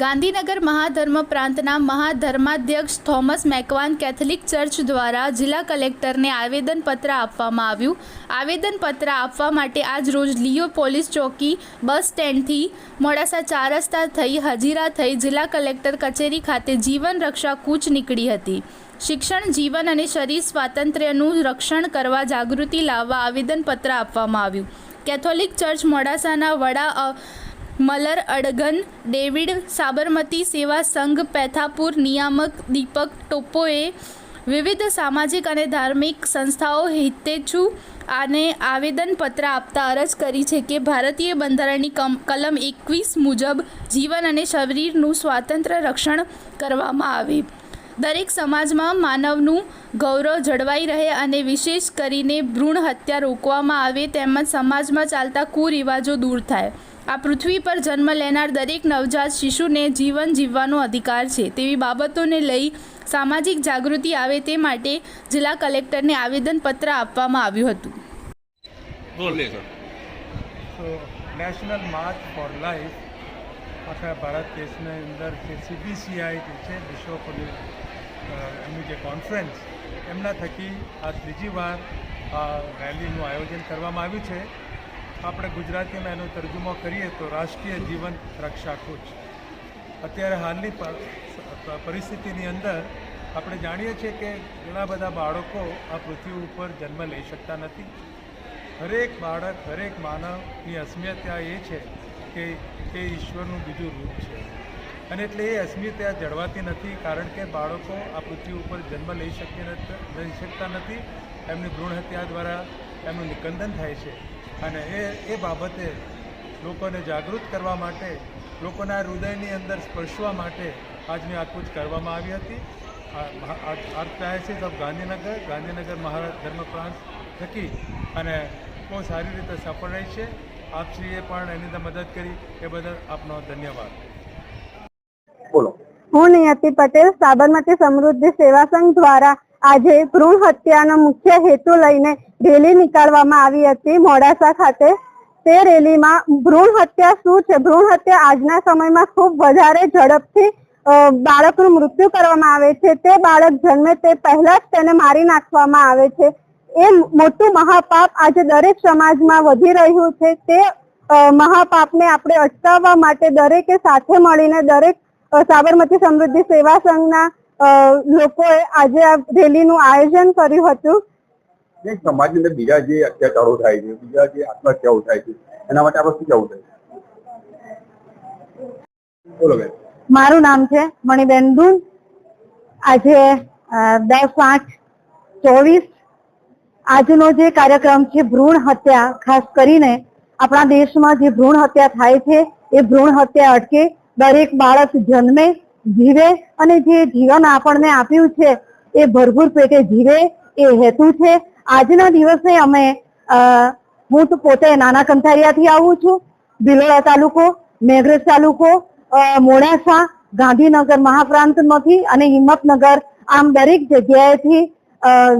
ગાંધીનગર મહાધર્મ પ્રાંતના મહાધર્માધ્યક્ષ થોમસ મેકવાન કેથલિક ચર્ચ દ્વારા જિલ્લા કલેક્ટરને આવેદનપત્ર આપવામાં આવ્યું. આવેદનપત્ર આપવા માટે આજ રોજ લિયો પોલીસ ચોકી બસ સ્ટેન્ડથી મોડાસા ચાર રસ્તા થઈ હજીરા થઈ જિલ્લા કલેક્ટર કચેરી ખાતે જીવન રક્ષા કૂચ નીકળી હતી. શિક્ષણ, જીવન અને શરીર સ્વાતંત્ર્યનું રક્ષણ કરવા જાગૃતિ લાવવા આવેદનપત્ર આપવામાં આવ્યું. કેથોલિક ચર્ચ મોડાસાના વડા મલર અડગન, ડેવિડ સાબરમતી સેવા સંઘ, પેથાપુર, નિયામક, દીપક ટોપોએ વિવિધ સામાજિક અને ધાર્મિક સંસ્થાઓ હિતેચ્છુ આને આવેદનપત્ર આપતા અરજ કરી છે કે ભારતીય બંધારણની કલમ એકવીસ મુજબ જીવન અને શરીરનું સ્વાતંત્ર્ય રક્ષણ કરવામાં આવે. દરેક સમાજમાં માનવનું ગૌરવ જળવાઈ રહે અને વિશેષ કરીને ભ્રૂણ હત્યા રોકવામાં આવે તેમજ સમાજમાં ચાલતા કુરિવાજો દૂર થાય. આ પૃથ્વી પર જન્મ લેનાર દરેક નવજાત શિશુને જીવન જીવવાનો અધિકાર છે. તેવી બાબતોને લઈ સામાજિક જાગૃતિ આવે તે માટે જિલ્લા કલેક્ટરને આવેદનપત્ર આપવામાં આવ્યું હતું. નેશનલ માર્ચ ફોર લાઈફ આખા ભારત દેશની અંદર જે સીબીસીઆઈ જે છે વિશ્વ પોલીસ એમની જે કોન્ફરન્સ એમના થકી આ ત્રીજી વાર આ રેલીનું આયોજન કરવામાં આવ્યું છે. આપણે ગુજરાતીમાં એનો તર્જુમો કરીએ તો રાષ્ટ્રીય જીવન રક્ષા કૂચ. અત્યારે હાલની પરિસ્થિતિની અંદર આપણે જાણીએ છીએ કે ઘણા બધા બાળકો આ પૃથ્વી ઉપર જન્મ લઈ શકતા નથી. હરેક બાળક, હરેક માનવની અસ્મિતા એ છે કે તે ઈશ્વરનું બીજું રૂપ છે. અને એટલે એ અસ્મિતા જળવાતી નથી, કારણ કે બાળકો આ પૃથ્વી ઉપર જન્મ લઈ શકી લઈ શકતા નથી. એમની ભ્રૂણ હત્યા દ્વારા એમનું નિકંદન થાય છે. અને એ એ બાબતે લોકોને જાગૃત કરવા માટે, લોકોના હૃદયની અંદર સ્પર્શવા માટે આજની આ કૂચ કરવામાં આવી હતી. આર્કડાયસિસ ઓફ ગાંધીનગર ગાંધીનગર મહારાજ ધર્મ પ્રાંત થકી અને બહુ સારી રીતે સફળ રહી છે. આપશ્રીએ પણ એની મદદ કરી. એ બદલ આપનો ધન્યવાદ. બોલો. હું નિયતિ પટેલ, સાબરમતી સમૃદ્ધિ સેવા સંઘ દ્વારા આજે ભ્રૂણ હત્યાનો મુખ્ય હેતુ લઈને રેલી નીકાળવામાં આવી હતી મોડાસા ખાતે. તે રેલીમાં ભ્રૂણ હત્યા શું છે? ભ્રૂણ હત્યા આજના સમયમાં ખૂબ વધારે ઝડપથી બાળકનું મૃત્યુ કરવામાં આવે છે. તે બાળક જન્મે તે પહેલા જ તેને મારી નાખવામાં આવે છે. એ મોટું મહાપાપ આજે દરેક સમાજમાં વધી રહ્યું છે. તે મહાપાપને આપણે અટકાવવા માટે દરેકે સાથે મળીને દરેક સાબરમતી સમૃદ્ધિ સેવા સંઘના લોકોએ આજે આ રેલીનું આયોજન કર્યું હતું. સમાજની અંદર બીજા જે અત્યાચારો થાય છે બીજા જે આત્મહત્યાઓ થાય છે એના માટે આપણે શું કહેવું થાય બોલો બેન. મારું નામ છે મણિબેન દુન આજે દસ આઠ ચોવીસ આજનો જે કાર્યક્રમ છે ભ્રૂણ હત્યા ખાસ કરીને આપણા દેશમાં જે ભ્રૂણ હત્યા થાય છે એ ભ્રૂણ હત્યા અટકે દરેક બાળક જન્મે, જીવે અને જે જીવન આપણને આપ્યું છે એ ભરપૂર પેટે જીવે એ હેતુ છે. આજના દિવસે અમે હું તો પોતે નાના કંથારિયાથી આવું છું. ભિલોડા તાલુકો, મેઘરજ તાલુકો મોડાસા, ગાંધીનગર મહાપ્રાંતમાંથી અને હિંમતનગર, આમ દરેક જગ્યાએથી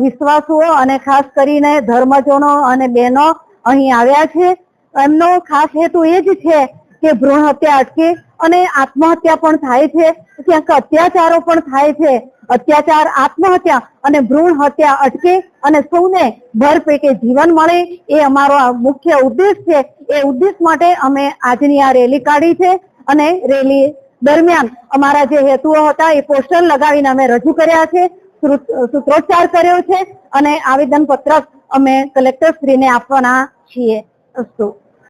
વિશ્વાસુઓ અને ખાસ કરીને ધર્મજનો અને બહેનો અહીં આવ્યા છે. એમનો ખાસ હેતુ એ જ છે કે ભ્રૂણ હત્યા અટકે અને આત્મહત્યા પણ થાય છે. ક્યાંક અત્યાચારો પણ થાય છે. અત્યાચાર, આત્મહત્યા અને ભ્રૂણ હત્યા અટકે અને સૌને ભરપેટે જીવન મળે એ અમારો મુખ્ય ઉદ્દેશ છે. એ ઉદ્દેશ માટે અમે આજની આ રેલી કાઢી છે અને રેલી દરમિયાન અમારા જે હેતુઓ હતા એ પોસ્ટર લગાવીને અમે રજૂ કર્યા છે સૂત્રોચ્ચાર કર્યો છે અને આવેદન પત્રક અમે કલેક્ટર શ્રીને આપવાના છીએ. અસ્તુ.